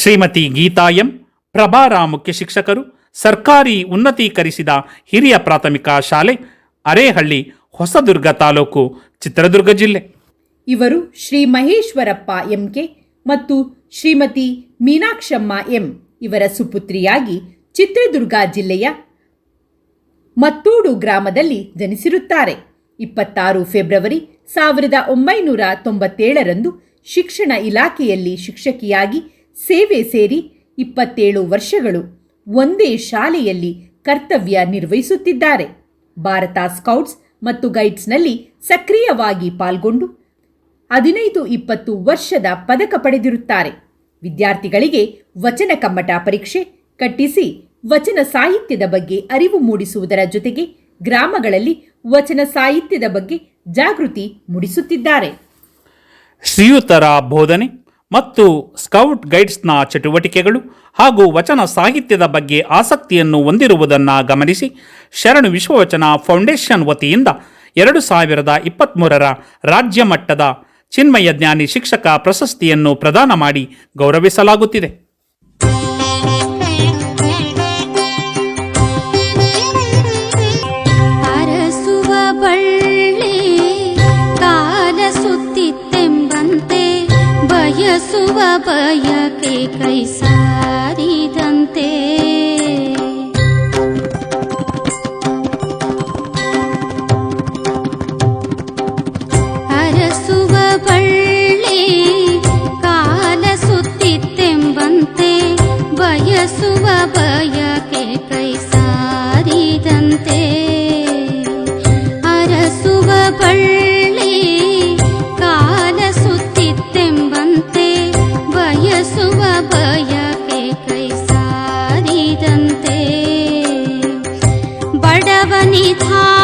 Shrimati Geetha M ಪ್ರಭಾರ ಮುಖ್ಯ ಶಿಕ್ಷಕರು, ಸರ್ಕಾರಿ ಉನ್ನತೀಕರಿಸಿದ ಹಿರಿಯ ಪ್ರಾಥಮಿಕ ಶಾಲೆ, ಅರೇಹಳ್ಳಿ, ಹೊಸದುರ್ಗ ತಾಲೂಕು, ಚಿತ್ರದುರ್ಗ ಜಿಲ್ಲೆ. ಇವರು ಶ್ರೀ ಮಹೇಶ್ವರಪ್ಪ ಎಂಕೆ ಮತ್ತು ಶ್ರೀಮತಿ ಮೀನಾಕ್ಷಮ್ಮ ಎಂ ಇವರ ಸುಪುತ್ರಿಯಾಗಿ ಚಿತ್ರದುರ್ಗ ಜಿಲ್ಲೆಯ ಮತ್ತೂಡು ಗ್ರಾಮದಲ್ಲಿ ಜನಿಸಿರುತ್ತಾರೆ. ಇಪ್ಪತ್ತಾರು ಫೆಬ್ರವರಿ ಸಾವಿರದ ಒಂಬೈನೂರ ತೊಂಬತ್ತೇಳರಂದು ಶಿಕ್ಷಣ ಇಲಾಖೆಯಲ್ಲಿ ಶಿಕ್ಷಕಿಯಾಗಿ ಸೇವೆ ಸೇರಿ ಇಪ್ಪತ್ತೇಳು ವರ್ಷಗಳು ಒಂದೇ ಶಾಲೆಯಲ್ಲಿ ಕರ್ತವ್ಯ ನಿರ್ವಹಿಸುತ್ತಿದ್ದಾರೆ. ಭಾರತ ಸ್ಕೌಟ್ಸ್ ಮತ್ತು ಗೈಡ್ಸ್ನಲ್ಲಿ ಸಕ್ರಿಯವಾಗಿ ಪಾಲ್ಗೊಂಡು ಹದಿನೈದು ಇಪ್ಪತ್ತು ವರ್ಷದ ಪದಕ ಪಡೆದಿರುತ್ತಾರೆ. ವಿದ್ಯಾರ್ಥಿಗಳಿಗೆ ವಚನ ಕಮ್ಮಟ ಪರೀಕ್ಷೆ ಕಟ್ಟಿಸಿ ವಚನ ಸಾಹಿತ್ಯದ ಬಗ್ಗೆ ಅರಿವು ಮೂಡಿಸುವುದರ ಜೊತೆಗೆ ಗ್ರಾಮಗಳಲ್ಲಿ ವಚನ ಸಾಹಿತ್ಯದ ಬಗ್ಗೆ ಜಾಗೃತಿ ಮೂಡಿಸುತ್ತಿದ್ದಾರೆ. ಶ್ರೀಯುತರ ಬೋಧನೆ ಮತ್ತು ಸ್ಕೌಟ್ ಗೈಡ್ಸ್ನ ಚಟುವಟಿಕೆಗಳು ಹಾಗೂ ವಚನ ಸಾಹಿತ್ಯದ ಬಗ್ಗೆ ಆಸಕ್ತಿಯನ್ನು ಹೊಂದಿರುವುದನ್ನು ಗಮನಿಸಿ. ಶರಣು ವಿಶ್ವವಚನ ಫೌಂಡೇಶನ್ ವತಿಯಿಂದ ಎರಡು ಸಾವಿರದ ಇಪ್ಪತ್ತ್ಮೂರರ ರಾಜ್ಯ ಮಟ್ಟದ ಚಿನ್ಮಯ ಜ್ಞಾನಿ ಶಿಕ್ಷಕ ಪ್ರಶಸ್ತಿಯನ್ನು ಪ್ರದಾನ ಮಾಡಿ ಗೌರವಿಸಲಾಗುತ್ತಿದೆ. ಹರಸುವ ಬಯಕೆ ಕೈ ಸಾರಿದಂತೆ ಹರಸುವ ಬಳ್ಳಿ ಕಾಲ ಸುತ್ತಿತ್ತೆಂಬಂತೆ ಬಯಸುವ ಬಯಕೆ ಕೈ ಸಾರಿದಂತೆ 他。